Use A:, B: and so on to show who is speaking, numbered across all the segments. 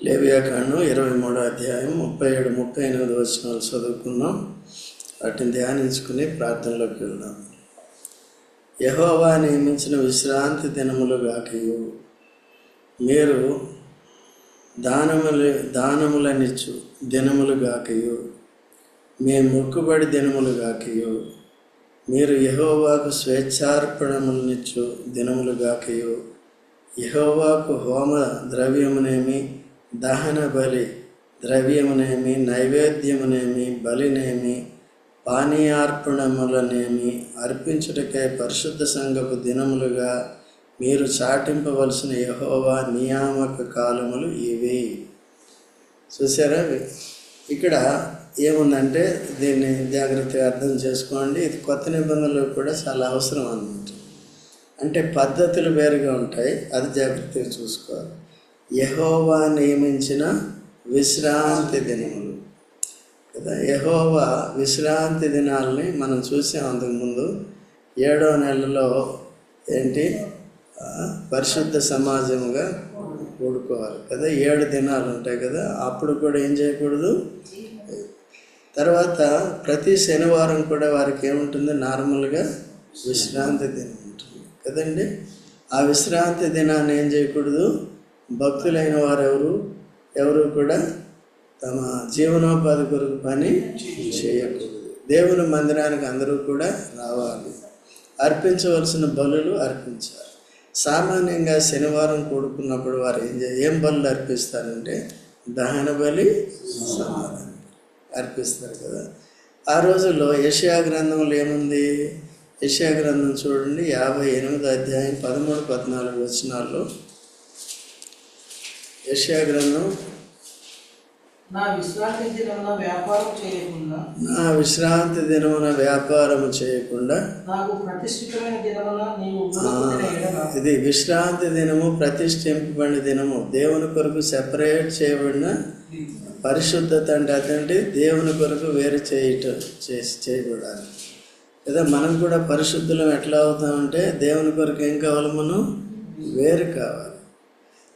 A: లేవియాకాండం ఇరవై మూడో అధ్యాయం ముప్పై ఏడు ముప్పై ఎనిమిది వచనాలు చదువుకున్నాం వాటిని ధ్యానించుకుని ప్రార్థనలోకి వెళ్దాం. యహోవా నియమించిన విశ్రాంతి దినములు కాకయు మీరు దానములు దానములనిచ్చు దినములు కాకయు మీ మొక్కుబడి దినములు కాకయు మీరు యహోవాకు స్వేచ్ఛార్పణములనిచ్చు దినములు కాకయు యహోవాకు హోమ ద్రవ్యమునేమి దహన బలి ద్రవ్యమునేమి నైవేద్యమునేమి బలినేమి పానీయార్పణములనేమి అర్పించుటకై పరిశుద్ధ సంఘపు దినములుగా మీరు చాటింపవలసిన యహోవా నియామక కాలములు ఇవి. చూసారా ఇక్కడ ఏముందంటే దీన్ని జాగ్రత్తగా అర్థం చేసుకోండి. ఇది కొత్త నిబంధనలు కూడా చాలా అవసరం అన్నమాట. అంటే పద్ధతులు వేరుగా ఉంటాయి. అది జాగ్రత్తగా చూసుకోవాలి. యహోవా నియమించిన విశ్రాంతి దినములు. కదా యహోవా విశ్రాంతి దినాలని మనం చూసాం అంతకుముందు. ఏడో నెలలో ఏంటి? పరిశుద్ధ సమాజముగా కూడుకోవాలి కదా ఏడు దినాలు ఉంటాయి కదా అప్పుడు కూడా ఏం చేయకూడదు? తర్వాత ప్రతి శనివారం కూడా వారికి ఏముంటుంది? నార్మల్గా విశ్రాంతి దినం ఉంటుంది. కదండి? ఆ విశ్రాంతి దినాన్ని ఏం చేయకూడదు? భక్తులైన వారు ఎవరు ఎవరు కూడా తమ జీవనోపాధి కొరకు పని చేయకూడదు. దేవుని మందిరానికి అందరూ కూడా రావాలి. అర్పించవలసిన బలులు అర్పించాలి. సామాన్యంగా శనివారం కూడుకున్నప్పుడు వారు ఏం ఏం బలులు అర్పిస్తారంటే దహన బలి సమాధానం అర్పిస్తారు కదా. ఆ రోజుల్లో యషయా గ్రంథంలో ఏముంది? యషయా గ్రంథం చూడండి యాభై ఎనిమిది అధ్యాయం పదమూడు పద్నాలుగు వచనాల్లో యషయా గ్రంథం.
B: నా విశ్రాంతి దినమున వ్యాపారం చేయకుండా
A: నా విశ్రాంతి దినమున వ్యాపారము చేయకుండా
B: నాకు ప్రతిష్ఠితమైన దినమున నీవు
A: ఇది విశ్రాంతి దినము ప్రతిష్ఠింపబడిన దినము. దేవుని కొరకు సెపరేట్ చేయబడిన పరిశుద్ధత అంటే అదంటే దేవుని కొరకు వేరు చేయటం చేసి చేయబడాలి. కదా మనం కూడా పరిశుద్ధులం ఎట్లా అవుతామంటే దేవుని కొరకు ఏం కావాలి మనం? వేరు కావాలి.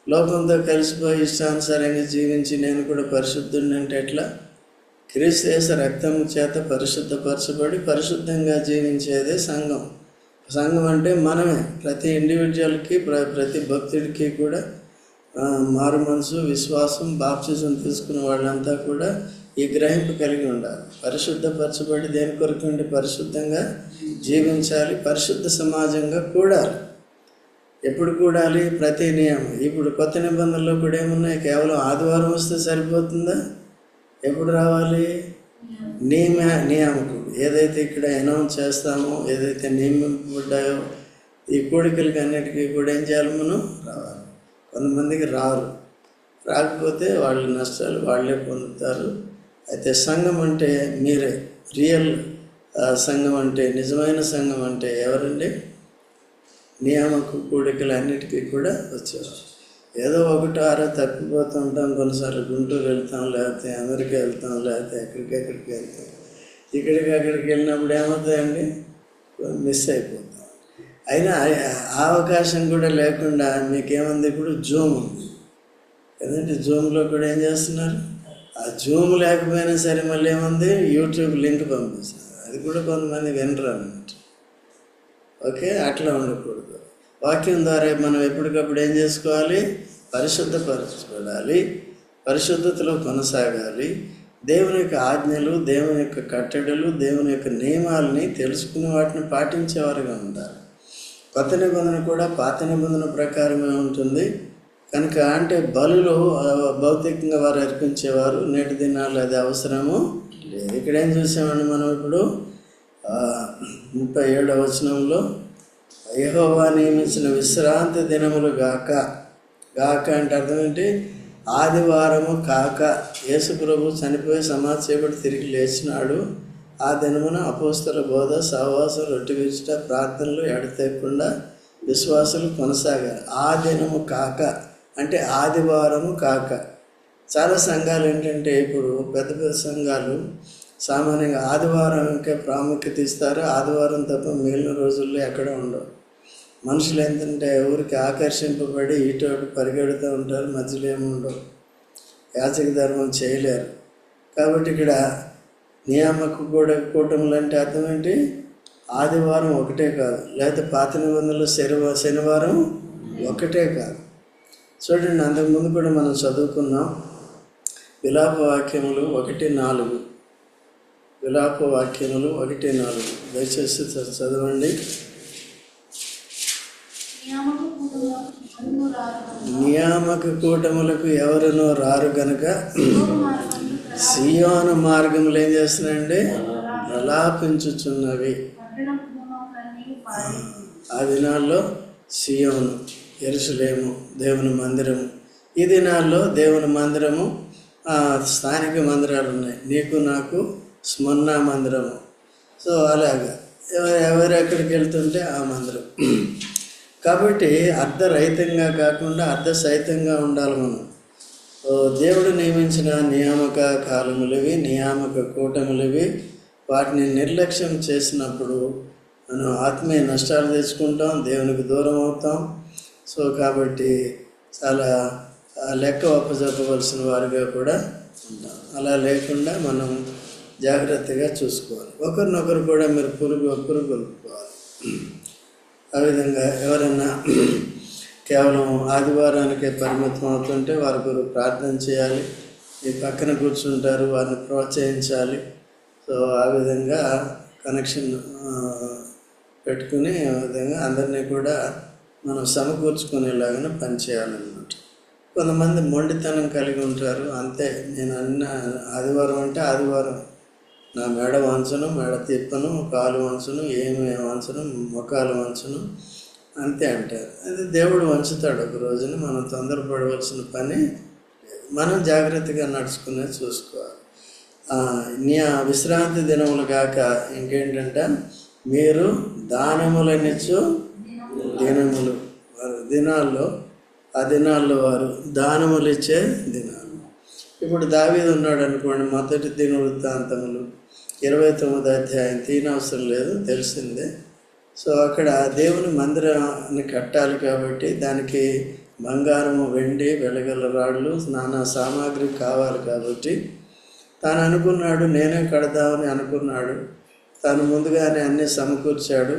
A: లోకంతో కలిసిపోయి ఇష్టానుసారంగా జీవించి నేను కూడా పరిశుద్ధుడిని అంటే ఎట్లా? క్రీస్తేశ రక్తం చేత పరిశుద్ధపరచబడి పరిశుద్ధంగా జీవించేదే సంఘం. సంఘం అంటే మనమే. ప్రతి ఇండివిజువల్కి ప్ర ప్రతి భక్తుడికి కూడా మారు మనసు విశ్వాసం బాప్సిజం తీసుకున్న వాళ్ళంతా కూడా ఈ గ్రహింపు కలిగి ఉండాలి. పరిశుద్ధపరచబడి దేని కొరకు ఉండి పరిశుద్ధంగా జీవించాలి పరిశుద్ధ సమాజంగా కూడాలి. ఎప్పుడు కూడాలి ప్రతి నియమం. ఇప్పుడు కొత్త నిబంధనలో కూడా ఏమున్నాయి? కేవలం ఆదివారం వస్తే సరిపోతుందా? ఎప్పుడు రావాలి? నియమ నియామకుడు ఏదైతే ఇక్కడ అనౌన్స్ చేస్తామో ఏదైతే నియమింపబడ్డాయో ఈ కోడికలకి అన్నిటికీ కూడా ఏం చేయాలి మనం? రావాలి. కొంతమందికి రారు. రాకపోతే వాళ్ళ నష్టాలు వాళ్ళే పొందుతారు. అయితే సంఘం అంటే మీరే. రియల్ సంఘం అంటే నిజమైన సంఘం అంటే ఎవరండి? నియామక కూడికలు అన్నిటికీ కూడా వచ్చారు ఏదో ఒకటి ఆరో తప్పిపోతూ ఉంటాం కొన్నిసార్లు గుంటూరు వెళ్తాం లేకపోతే అమెరికా వెళ్తాం లేకపోతే ఎక్కడికి ఎక్కడికి వెళ్తాం. ఇక్కడికి అక్కడికి వెళ్ళినప్పుడు ఏమవుతాయండి? మిస్ అయిపోతాం. అయినా ఆ- అవకాశం కూడా లేకుండా మీకేముంది ఇప్పుడు జూమ్ ఉంది. ఎందుకంటే జూమ్లో కూడా ఏం చేస్తున్నారు? ఆ జూమ్ లేకపోయినా సరే మళ్ళీ ఏముంది? యూట్యూబ్ లింక్ పంపిస్తారు. అది కూడా కొంతమంది వినరు అన్నమాట. ఓకే? అట్లా ఉండకూడదు. వాక్యం ద్వారా మనం ఎప్పటికప్పుడు ఏం చేసుకోవాలి? పరిశుద్ధపరచుకోవాలి. పరిశుద్ధతలో కొనసాగాలి. దేవుని యొక్క ఆజ్ఞలు దేవుని యొక్క కట్టడలు దేవుని యొక్క నియమాలని తెలుసుకుని వాటిని పాటించేవారుగా ఉండాలి. కొత్త నిబంధన కూడా పాత నిబంధన ప్రకారమే ఉంటుంది. కనుక అంటే బలులు భౌతికంగా వారు అర్పించేవారు. నేటి దినాల్లో అది అవసరము లేదు. ఇక్కడేం చూసామండి మనం ఇప్పుడు? ముప్పై ఏడవ వచనంలో యహోవా నియమించిన విశ్రాంతి దినములు గాక. గాక అంటే అర్థం ఏంటి? ఆదివారము కాక యేసు ప్రభు చనిపోయి సమాజసేపటి తిరిగి లేచినాడు. ఆ దినమున అపోస్తల బోధ సహవాసం రొట్టె ప్రార్థనలు ఎడతెక్కకుండా విశ్వాసులు కొనసాగారు. ఆ దినము కాక అంటే ఆదివారము కాక. చాలా సంఘాలు ఏంటంటే ఇప్పుడు పెద్ద పెద్ద సంఘాలు సామాన్యంగా ఆదివారంకే ప్రాముఖ్యత ఇస్తారు. ఆదివారం తప్ప మిగిలిన రోజుల్లో ఎక్కడ ఉండవు. మనుషులు ఏంటంటే ఊరికి ఆకర్షింపబడి ఇటు అటు పరిగెడుతూ ఉంటారు మధ్యలో ఏముండవు యాచక ధర్మం చేయలేరు. కాబట్టి ఇక్కడ నియామక కూడా కూటములు అంటే అర్థం ఏంటి? ఆదివారం ఒకటే కాదు. లేకపోతే పాత నిబంధనలు శనివారం శనివారం ఒకటే కాదు. చూడండి అంతకుముందు కూడా మనం చదువుకున్నాం. విలాప వాక్యములు ఒకటి నాలుగు. విలాప వాక్యములు ఒకటి నాలుగు. దయచేసి చదవండి.
C: నియామక
A: కూటములకు ఎవరునో రారు కనుక
C: సియోను మార్గములు
A: ఏం చేస్తున్నాయండి? ప్రలాపించుచున్నవి ఆ దినాల్లో సియోను ఎరుసలేము దేవుని మందిరము. ఈ దినాల్లో దేవుని మందిరము స్థానిక మందిరాలు ఉన్నాయి. నీకు నాకు స్మన్నా మందిరము. సో అలాగా. ఎవరెక్కడికి ఎవరు ఎక్కడికి వెళ్తుంటే ఆ మందిరం. కాబట్టి అర్ధరహితంగా కాకుండా అర్ధసహితంగా ఉండాలి మనం. దేవుడు నియమించిన నియామక కాలములవి నియామక కూటములవి వాటిని నిర్లక్ష్యం చేసినప్పుడు మనం ఆత్మీయ నష్టాలు తెచ్చుకుంటాం దేవునికి దూరం అవుతాం. సో కాబట్టి చాలా లెక్క ఒప్పజెప్పవలసిన వారిగా కూడా ఉంటాం. అలా లేకుండా మనం జాగ్రత్తగా చూసుకోవాలి. ఒకరినొకరు కూడా మీరు పురుగు పురుగొల్పుకోవాలి ఆ విధంగా ఎవరైనా కేవలం ఆదివారానికే పరిమితం అవుతుంటే వారి కొరకు ప్రార్థన చేయాలి. ఈ పక్కన కూర్చుంటారు వారిని ప్రోత్సహించాలి. సో ఆ విధంగా కనెక్షన్ పెట్టుకుని ఆ విధంగా అందరినీ కూడా మనం సమకూర్చుకునేలాగా పనిచేయాలన్నమాట కొంతమంది మొండితనం కలిగి ఉంటారు. అంతే నేను అన్న ఆదివారం అంటే ఆదివారం. నా మెడ వంచను మెడ తిప్పను కాలు వంచను ఏమి వంచను మొఖాలు వంచను అంతే అంటారు అది దేవుడు వంచుతాడు ఒక రోజున. మనం తొందరపడవలసిన పని మనం జాగ్రత్తగా నడుచుకునే చూసుకోవాలి. నీ ఆ విశ్రాంతి దినములు కాక ఇంకేంటంటే మీరు దానములనిచ్చు దినములు. దినాల్లో ఆ దినాల్లో వారు దానములు ఇచ్చే దినాలు. ఇప్పుడు దావీదు ఉన్నాడు అనుకోండి మొదటి దిన వృత్తాంతములు. ఇరవై తొమ్మిది అధ్యాయం తీనవసరం లేదు తెలిసిందే. సో అక్కడ దేవుని మందిరాన్ని కట్టాలి కాబట్టి దానికి బంగారము వెండి వెలగల రాళ్ళు నానా సామాగ్రి కావాలి కాబట్టి తాను అనుకున్నాడు నేనే కడదామని అనుకున్నాడు. తాను ముందుగానే అన్నీ సమకూర్చాడు.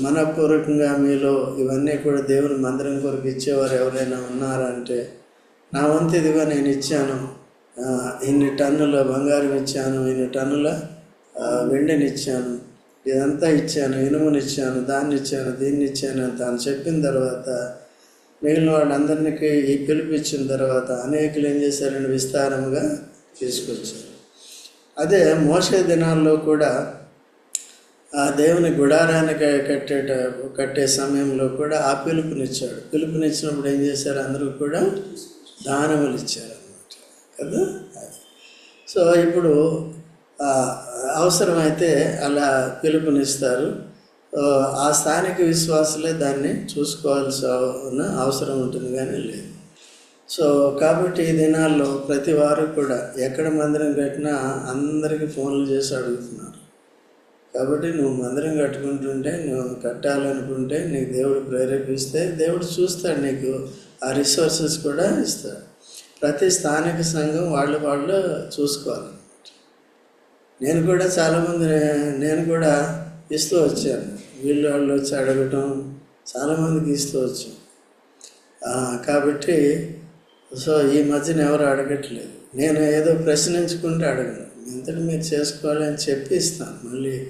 A: మనపూర్వకంగా మీలో ఇవన్నీ కూడా దేవుని మందిరం కొరకు ఇచ్చేవారు ఎవరైనా ఉన్నారంటే నా వంతు ఇదిగో నేను ఇచ్చాను. ఇన్ని టన్నుల బంగారం ఇచ్చాను ఇన్ని టన్నుల వెండినిచ్చాను వెండిని ఇచ్చాను. ఇదంతా ఇచ్చాను ఇనుమునిచ్చాను దాన్ని ఇచ్చాను దీన్ని ఇచ్చాను అని తాను చెప్పిన తర్వాత మిగిలిన వాళ్ళందరికీ ఈ పిలుపు ఇచ్చిన తర్వాత అనేకులు ఏం చేశారని విస్తారంగా తీసుకొచ్చారు. అదే మోసే దినాల్లో కూడా ఆ దేవుని గుడారానికి కట్టేట కట్టే సమయంలో కూడా ఆ పిలుపునిచ్చాడు. పిలుపునిచ్చినప్పుడు ఏం చేశారు? అందరూ కూడా దానములు ఇచ్చారు కదా? అది. సో ఇప్పుడు అవసరమైతే అలా పిలుపునిస్తారు. ఆ, ఆ స్థానిక విశ్వాసులే దాన్ని చూసుకోవాల్సిన అవసరం ఉంటుంది కానీ లేదు. సో కాబట్టి ఈ దినాల్లో ప్రతి వారు కూడా ఎక్కడ మందిరం కట్టినా అందరికీ ఫోన్లు చేసి అడుగుతున్నారు. కాబట్టి నువ్వు మందిరం కట్టుకుంటుంటే నువ్వు కట్టాలనుకుంటే నీకు దేవుడు ప్రేరేపిస్తే దేవుడు చూస్తాడు నీకు ఆ రిసోర్సెస్ కూడా ఇస్తారు. ప్రతి స్థానిక సంఘం వాళ్ళు వాళ్ళు చూసుకోవాలి. నేను కూడా చాలామంది నేను కూడా ఇస్తూ వచ్చాను. వీళ్ళు వాళ్ళు వచ్చి అడగటం చాలామందికి ఇస్తూ వచ్చాను కాబట్టి సో ఈ మధ్యన ఎవరు అడగట్లేదు. నేను ఏదో ప్రశ్నించుకుంటే అడగను. ఇంతటి మీరు చేసుకోవాలి అని చెప్పి ఇస్తాను. మళ్ళీ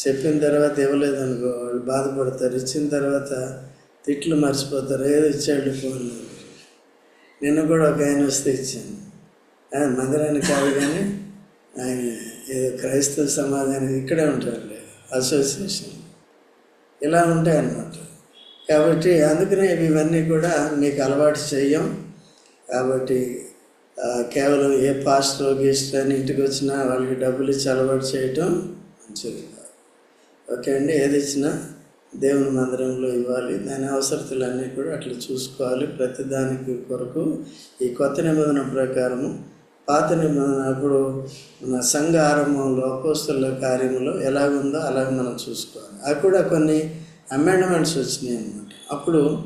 A: చెప్పిన తర్వాత ఇవ్వలేదు అనుకో వాళ్ళు బాధపడతారు. ఇచ్చిన తర్వాత తిట్లు మర్చిపోతారు. ఏదో ఇచ్చాడు ఫోన్లో నిన్న కూడా ఒక ఆయన వస్తే ఇచ్చాను. ఆయన మందిరానికి కాదు కానీ ఆయన ఏదో క్రైస్తవ సమాజానికి ఇక్కడే ఉంటారు అసోసియేషన్ ఇలా ఉంటాయి అన్నమాట. కాబట్టి అందుకనే ఇవన్నీ కూడా మీకు అలవాటు చెయ్యం కాబట్టి కేవలం ఏ పాస్టర్ గీస్టర్ అని ఇంటికి వచ్చినా వాళ్ళకి డబ్బులు ఇచ్చి అలవాటు చేయటం మంచిది కాదు. ఓకే అండి ఏది ఇచ్చినా దేవుని మందిరంలో ఇవ్వాలి. దాని అవసరతలన్నీ కూడా అట్లా చూసుకోవాలి. ప్రతిదానికి కొరకు ఈ కొత్త నిబంధన ప్రకారము పాత నిబంధన అప్పుడు మన సంఘ ఆరంభంలో అపోస్తుల కార్యములో ఎలాగుందో అలాగే మనం చూసుకోవాలి. అవి కూడా కొన్ని అమెండ్మెంట్స్ వచ్చినాయి అన్నమాట. అప్పుడు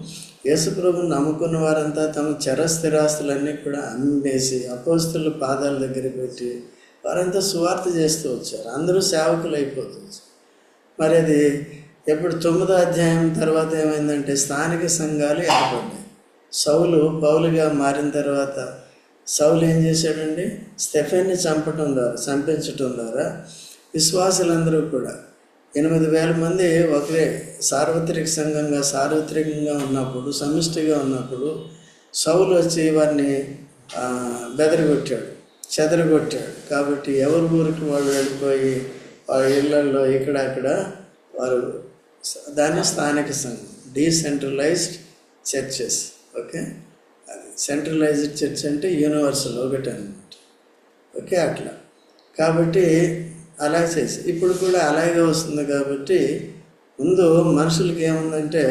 A: యేసుప్రభు నమ్ముకున్న వారంతా తమ చర స్థిరాస్తులన్నీ కూడా అమ్మేసి అపోస్తుల పాదాల దగ్గర పెట్టి వారంతా సువార్త చేస్తూ వచ్చారు. అందరూ సేవకులు అయిపోతూ వచ్చారు. మరి అది ఎప్పుడు తొమ్మిదో అధ్యాయం తర్వాత ఏమైందంటే స్థానిక సంఘాలు ఏర్పడ్డాయి. సౌలు పౌలుగా మారిన తర్వాత సౌలు ఏం చేశాడండి? స్టెఫెన్ని చంపటం ద్వారా చంపించటం ద్వారా విశ్వాసులందరూ కూడా ఎనిమిది వేల మంది ఒకరే సార్వత్రిక సంఘంగా సార్వత్రికంగా ఉన్నప్పుడు సమిష్టిగా ఉన్నప్పుడు సౌలు వచ్చి వారిని బెదరగొట్టాడు చెదరగొట్టాడు. కాబట్టి ఎవరి ఊరికి వాళ్ళు వెళ్ళిపోయి వాళ్ళ ఇళ్ళలో ఇక్కడ అక్కడ వారు దాన్ని స్థానిక సంఘం డీసెంట్రలైజ్డ్ చర్చెస్ ఓకే అది సెంట్రలైజ్డ్ చర్చ్ అంటే యూనివర్సల్ ఒకటి అనమాట ఓకే అట్లా. కాబట్టి అలా చేసి ఇప్పుడు కూడా అలాగే వస్తుంది కాబట్టి ముందు మనుషులకి ఏముందంటే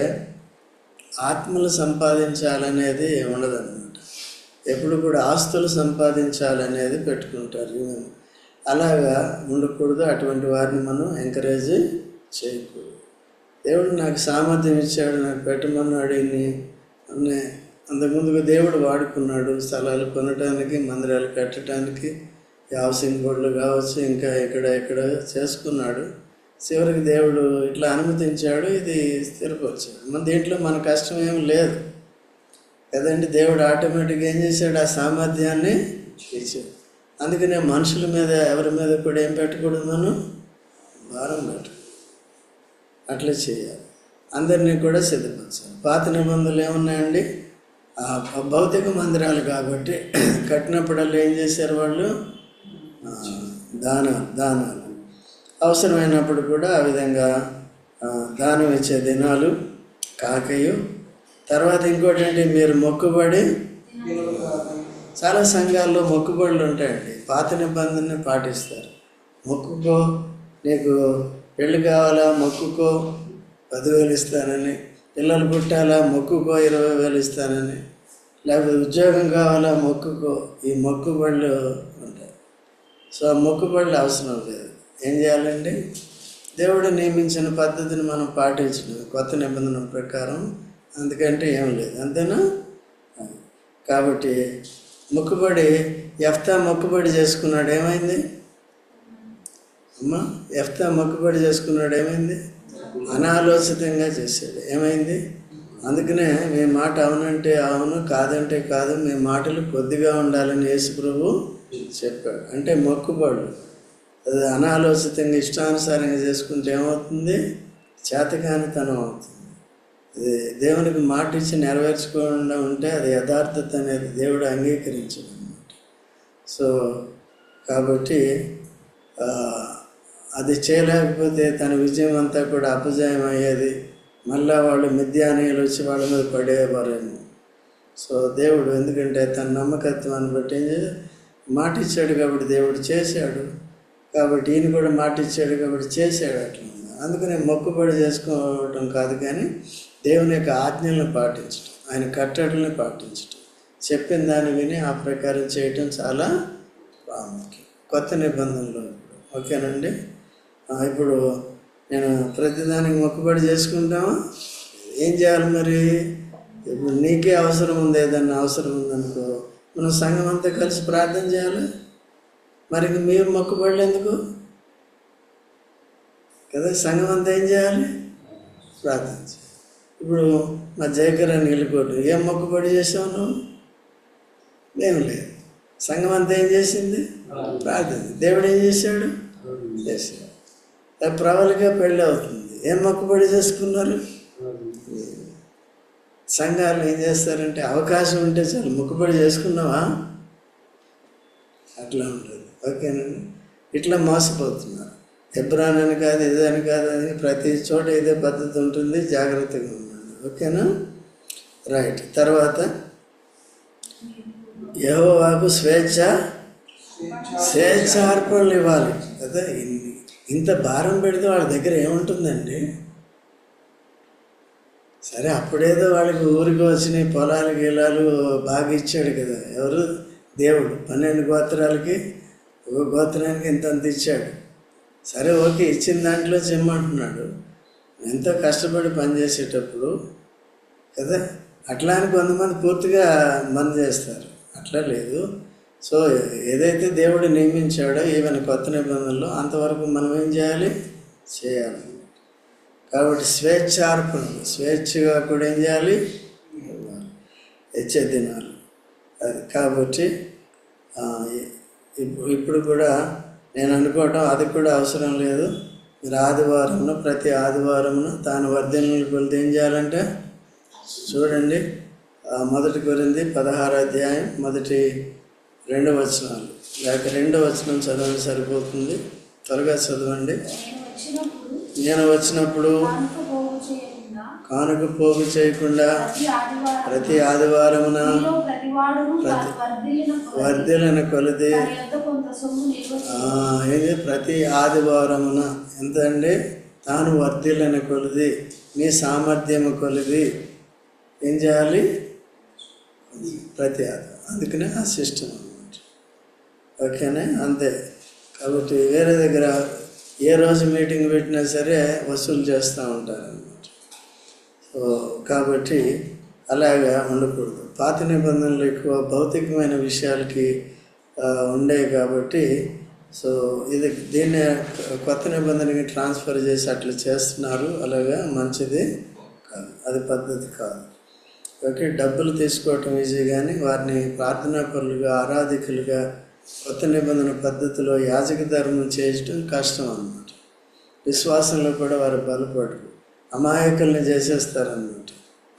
A: ఆత్మలు సంపాదించాలనేది ఉండదన్నమాట. ఎప్పుడు కూడా ఆస్తులు సంపాదించాలనేది పెట్టుకుంటారు అలాగా ఉండకూడదు అటువంటి వారిని మనం ఎంకరేజ్ చేయకూడదు. దేవుడు నాకు సామర్థ్యం ఇచ్చాడు నాకు పెట్టమన్నాడు ఇన్ని అన్నీ అంతకుముందుగా దేవుడు వాడుకున్నాడు స్థలాలు కొనడానికి మందిరాలు కట్టడానికి ఈ హౌసింగ్ బోర్డులు కావచ్చు ఇంకా ఇక్కడ ఇక్కడ చేసుకున్నాడు. చివరికి దేవుడు ఇట్లా అనుమతించాడు ఇది స్థిరపరిచాడు. మన దీంట్లో మన కష్టం ఏం లేదు. కదండి దేవుడు ఆటోమేటిక్గా ఏం చేశాడు? ఆ సామర్థ్యాన్ని ఇచ్చాడు. అందుకనే మనుషుల మీద ఎవరి మీద కూడా ఏం పెట్టకూడదు మనం? భారం పెట్టకూడదు. అట్లా చేయాలి. అందరినీ కూడా సిద్ధపరచాలి. పాత నిబంధనలు ఏమున్నాయండి? భౌతిక మందిరాలు కాబట్టి కట్టినప్పుడల్లా ఏం చేశారు వాళ్ళు? దానాలు దానాలు. అవసరమైనప్పుడు కూడా ఆ విధంగా దానం ఇచ్చే దినాలు కాకయు. తర్వాత ఇంకోటి మీరు మొక్కుబడి. చాలా సంఘాల్లో మొక్కుబడులు ఉంటాయండి. పాత నిబంధనని పాటిస్తారు. మొక్కుకో నీకు పెళ్ళి కావాలా మొక్కుకో పదివేలు ఇస్తానని. పిల్లలు పుట్టాలా మొక్కుకో ఇరవై వేలు ఇస్తానని. లేకపోతే ఉద్యోగం కావాలా మొక్కుకో. ఈ మొక్కుబడులు ఉంటాయి. సో ఆ మొక్కుబడులు అవసరం లేదు. ఏం చేయాలండి? దేవుడు నియమించిన పద్ధతిని మనం పాటించడం. కొత్త నిబంధన ప్రకారం. అందుకంటే ఏం లేదు. అంతేనా? కాబట్టి మొక్కుబడి ఎఫ్తా మొక్కుబడి చేసుకున్నాడు. ఏమైంది? అమ్మా ఎఫ్తా మొక్కుబడి చేసుకున్నాడు ఏమైంది? అనాలోచితంగా చేశాడు. ఏమైంది? అందుకనే మీ మాట అవునంటే అవును కాదంటే కాదు మీ మాటలు కొద్దిగా ఉండాలని యేసు ప్రభు చెప్పాడు. అంటే మొక్కుబడు. అది అనాలోచితంగా ఇష్టానుసారంగా చేసుకుంటే ఏమవుతుంది? చేతకానితనం అవుతుంది. ఇది దేవునికి మాట ఇచ్చి నెరవేర్చుకోకుండా ఉంటే అది యథార్థత అనేది దేవుడు అంగీకరించడం సో కాబట్టి అది చేయలేకపోతే తన విజయం అంతా కూడా అపజయం అయ్యేది మళ్ళా వాళ్ళు మిథ్యానీయులు వచ్చి వాళ్ళ మీద పడేవారేమో. సో దేవుడు ఎందుకంటే తన నమ్మకత్వాన్ని బట్టి ఏం మాట ఇచ్చాడు కాబట్టి దేవుడు చేశాడు. కాబట్టి ఈయన కూడా మాట ఇచ్చాడు కాబట్టి చేశాడు అట్లా. అందుకనే మొక్కుబడి చేసుకోవటం కాదు కానీ దేవుని యొక్క ఆజ్ఞలను పాటించడం ఆయన కట్టడల్ని పాటించడం చెప్పిన దాన్ని విని ఆ ప్రకారం చేయటం చాలా ప్రాముఖ్యం. కొత్త నిబంధనలు ఓకేనండి? ఇప్పుడు నేను ప్రతిదానికి మొక్కుబడి చేసుకుంటామా? ఏం చేయాలి మరి? ఇప్పుడు నీకే అవసరం ఉంది ఏదన్నా అవసరం ఉందనుకో. మనం సంఘం అంతా కలిసి ప్రార్థన చేయాలి? మరి మీరు మొక్కుబడులు ఎందుకు? కదా సంఘం అంతా ఏం చేయాలి? ప్రార్థన చేయాలి. ఇప్పుడు మా జయకర నీళ్ళకోటు ఏం మొక్కుబడి చేసావు నువ్వు? ఏం లేదు. సంఘం అంతా ఏం చేసింది? ప్రార్థన. దేవుడు ఏం చేశాడు? చేశాడు? ప్రబలిగా పెళ్ళి అవుతుంది. ఏం మొక్కుబడి చేసుకున్నారు? సంఘాలు ఏం చేస్తారంటే అవకాశం ఉంటే చాలు మొక్కుబడి చేసుకున్నావా? అట్లా ఉంటుంది. ఓకేనండి? ఇట్లా మోసపోతున్నారు. ఎబ్రానని కాదు ఇదని కాదు అని ప్రతి చోట ఇదే పద్ధతి ఉంటుంది జాగ్రత్తగా ఉండండి. ఓకేనా? రైట్. తర్వాత యెహోవాకు స్వేచ్ఛ స్వేచ్ఛ అర్పణలు ఇవ్వాలి. కదా? ఇంత భారం పెడితే వాళ్ళ దగ్గర ఏముంటుందండి? సరే అప్పుడేదో వాళ్ళకి ఊరికి వచ్చినాయి పొలాలు గీలాలు బాగా ఇచ్చాడు కదా. ఎవరు? దేవుడు. పన్నెండు గోత్రాలకి ఒక గోత్రానికి ఇంత అంత ఇచ్చాడు. సరే ఓకే ఇచ్చిన దాంట్లో చెమ్మంటున్నాడు. ఎంతో కష్టపడి పనిచేసేటప్పుడు కదా అట్లా అని కొంతమంది పూర్తిగా మన చేస్తారు. అట్లా లేదు. సో ఏదైతే దేవుడు నియమించాడో ఈవెన్ కొత్త నిబంధనలో అంతవరకు మనం ఏం చేయాలి? చేయాలి. కాబట్టి స్వేచ్ఛార్పణ స్వేచ్ఛగా కూడా ఏం చేయాలి? ఇచ్చే దినాలు అది కాబట్టి ఇప్పుడు ఇప్పుడు కూడా నేను అనుకోవటం అది కూడా అవసరం లేదు. మీరు ఆదివారంలో ప్రతి ఆదివారంలో తాను వర్ధనలు కొలితే ఏం చేయాలంటే చూడండి మొదటి గురింది పదహారు అధ్యాయం మొదటి రెండు వచనాలు. లేక రెండు వచనం చదవండి సరిపోతుంది. త్వరగా చదవండి.
C: నేను వచ్చినప్పుడు కానుక పోగు చేయకుండా ప్రతి ఆదివారమున
A: ప్రతి ఆదివారమున
C: కొలది.
A: ఇది ప్రతి ఆదివారమున. ఎంత అండి తాను వర్ధిల్లని కొలది. మీ సామర్థ్యము కొలది. ఏం చేయాలి? ప్రతి ఆదివారం అందుకనే ఆ సిస్టమ్. ఓకేనే? అంతే. కాబట్టి వేరే దగ్గర ఏ రోజు మీటింగ్ పెట్టినా సరే వసూలు చేస్తూ ఉంటారు అన్నమాట సో కాబట్టి అలాగా ఉండకూడదు. పాత నిబంధనలు ఎక్కువ భౌతికమైన విషయాలకి ఉండేవి కాబట్టి సో ఇది దీన్ని కొత్త నిబంధనకి ట్రాన్స్ఫర్ చేసి అట్లా చేస్తున్నారు. అలాగా మంచిది కాదు. అది పద్ధతి కాదు. ఓకే డబ్బులు తీసుకోవటం ఈజీ కానీ వారిని ప్రార్థనా పరులుగా ఆరాధికులుగా కొత్త నిబంధన పద్ధతిలో యాజక ధర్మం చేయటం కష్టం అన్నమాట. విశ్వాసంలో కూడా వారు బలపడరు. అమాయకుల్ని చేసేస్తారన్నమాట.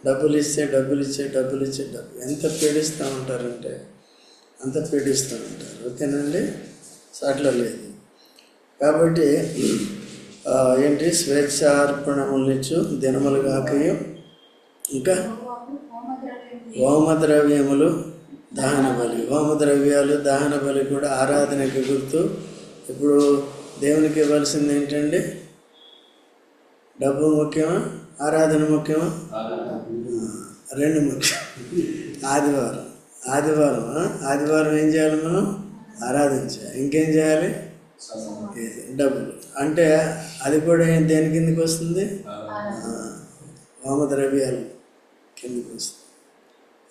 A: డబ్బులు ఇస్తే డబ్బులు ఇచ్చే డబ్బులు ఇచ్చే డబ్బు. ఎంత పీడిస్తూ ఉంటారంటే అంత పీడిస్తూ ఉంటారు. ఓకేనండి? అట్లా లేదు. కాబట్టి ఏంటి? స్వేచ్ఛార్పణములనిచ్చు దినములు కాకయు. ఇంకా? హోమద్రవ్యములు. దహన బలి హోమద్రవ్యాలు దహన బలి కూడా ఆరాధనకి గుర్తు. ఇప్పుడు దేవునికి ఇవ్వాల్సింది ఏంటండి? డబ్బు ముఖ్యమా? ఆరాధన ముఖ్యమా? రెండు ముఖ్యం. ఆదివారం. ఆదివారం ఆదివారం ఏం చేయాలి మనం? ఆరాధించాలి ఇంకేం చేయాలి? డబ్బులు. అంటే అది కూడా దేని కిందకి వస్తుంది? ఆ, హోమద్రవ్యాలు కిందకి వస్తుంది.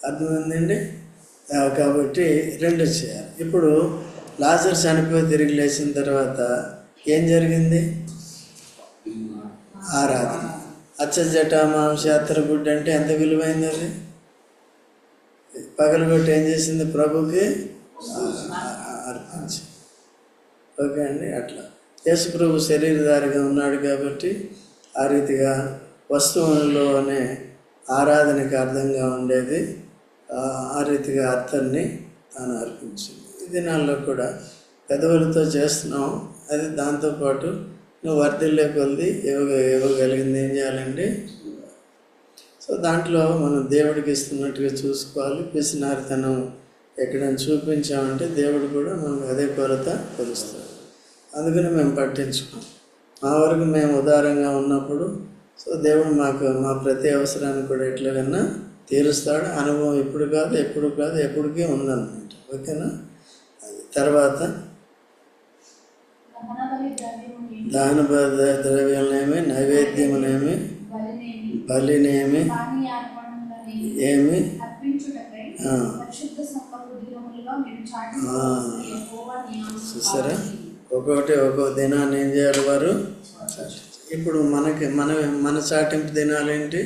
A: అర్థమైందండి? కాబట్టి రెండు చేయాలి. ఇప్పుడు లాజర్ చనిపోయి తిరిగి లేచిన తర్వాత ఏం జరిగింది? ఆరాధన. అచ్చజట మాంసాత్ర గుడ్డ అంటే ఎంత విలువైంది అది? పగలగొట్టి ఏం చేసింది ప్రభుకి? అర్పించి ఓకే అండి అట్లా. యేసు ప్రభు శరీరధారిగా ఉన్నాడు కాబట్టి ఆ రీతిగా వస్తువులలోనే ఆరాధనకి అర్థంగా ఉండేది. ఆ రీతిగా అత్తర్ని తాను అర్పించింది. ఈ దినాల్లో కూడా పెదవులతో చేస్తున్నాం. అది దాంతోపాటు నువ్వు వర్ధిల్లే కొలిది ఇవ్వ ఇవ్వగలిగింది ఏం చేయాలండి? సో దాంట్లో మనం దేవుడికి ఇస్తున్నట్టుగా చూసుకోవాలి. పిసినారితనం ఎక్కడైనా చూపించామంటే దేవుడు కూడా మనకు అదే కొరత కొలుస్తాడు అందుకని మేము పట్టించుకోం. మా వరకు మేము ఉదారంగా ఉన్నప్పుడు సో దేవుడు మాకు మా ప్రతి అవసరాన్ని కూడా ఎట్లాగన్నా తీరుస్తాడు. అనుభవం ఇప్పుడు కాదు ఎప్పుడు కాదు ఎప్పటికీ ఉందన్నమాట ఓకేనా? అది తర్వాత దాన బ- ద్రవ్యాలనేమి
C: బలినేమి
A: ఏమి? చూసారా? ఒక్కొక్కటి ఒక్కొక్క దినాన్ని ఏం చేయాలి వారు? ఇప్పుడు మనకి మన మన చాటింపు దినాలు ఏంటి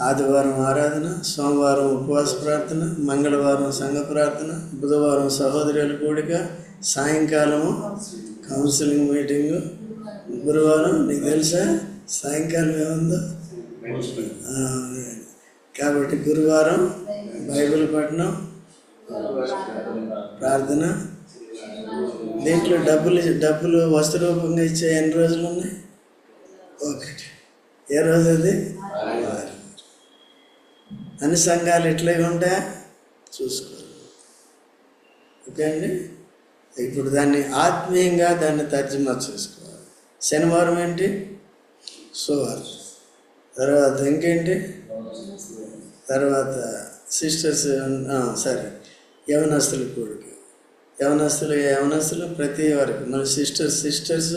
A: ఆదివారం ఆరాధన సోమవారం ఉపవాస ప్రార్థన మంగళవారం సంఘ ప్రార్థన బుధవారం సహోదరుల కూడిక సాయంకాలము కౌన్సిలింగ్ మీటింగు. గురువారం నీకు తెలుసా? సాయంకాలం ఏముందో? కాబట్టి గురువారం బైబిల్ పఠనం ప్రార్థన దీంట్లో డబ్బులు డబ్బులు వస్తు రూపంగా ఇచ్చే ఎన్ని రోజులు ఉన్నాయి? ఒకటి ఏ రోజు అది? అన్ని సంఘాలు ఎట్లా ఉంటాయా? చూసుకోవాలి ఓకే అండి? ఇప్పుడు దాన్ని ఆత్మీయంగా దాన్ని తర్జుమా చేసుకోవాలి. శనివారం ఏంటి? సోమవారం తర్వాత ఇంకేంటి? తర్వాత సిస్టర్స్ సరే. యవనస్తుల కూడిక. యవనస్తులు యవనస్తులు ప్రతి వారికి. మన సిస్టర్స్ సిస్టర్స్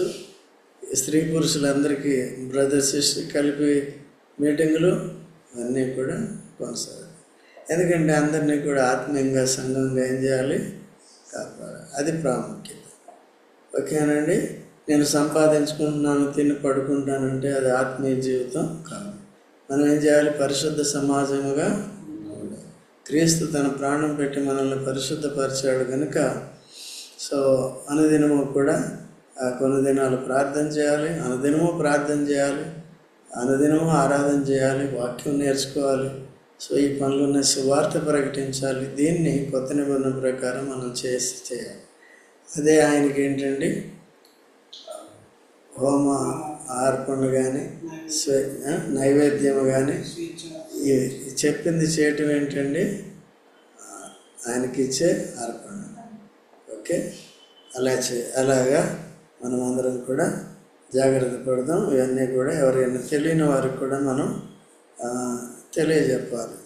A: స్త్రీ పురుషులందరికీ బ్రదర్ సిస్టర్ కలిపి మీటింగులు అన్నీ కూడా కొనసాగాలి. ఎందుకంటే అందరినీ కూడా ఆత్మీయంగా సంఘంగా ఏం చేయాలి? కాపాడాలి. అది ప్రాముఖ్యత. ఓకేనండి? నేను సంపాదించుకుంటున్నాను తిని పడుకుంటానంటే అది ఆత్మీయ జీవితం కాదు. మనం ఏం చేయాలి? పరిశుద్ధ సమాజముగా క్రీస్తు తన ప్రాణం పెట్టి మనల్ని పరిశుద్ధపరిచాడు కనుక సో అనుదినము కూడా ఆ కొన్ని దినాలు ప్రార్థన చేయాలి అనుదినము ప్రార్థన చేయాలి అనుదినము ఆరాధన చేయాలి వాక్యం నేర్చుకోవాలి సో ఈ పనులున్న సువార్త ప్రకటించాలి. దీన్ని కొత్త నిబంధన ప్రకారం మనం చేసి చేయాలి. అదే ఆయనకి ఏంటండి? హోమ అర్పణ కానీ స్వే నైవేద్యం కానీ చెప్పింది చేయటం ఏంటండి? ఆయనకిచ్చే ఆయనకి ఇచ్చే అర్పణ. ఓకే. అలా చే అలాగా మనం అందరం కూడా జాగ్రత్త పడదాం. ఇవన్నీ కూడా ఎవరైనా తెలియని వారికి కూడా మనం తెలియజెప్పాలి.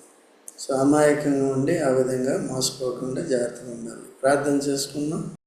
A: సో అమాయకంగా ఉండి ఆ విధంగా మోసపోకుండా జాగ్రత్తగా ఉండాలి. ప్రార్థన చేసుకుందాం.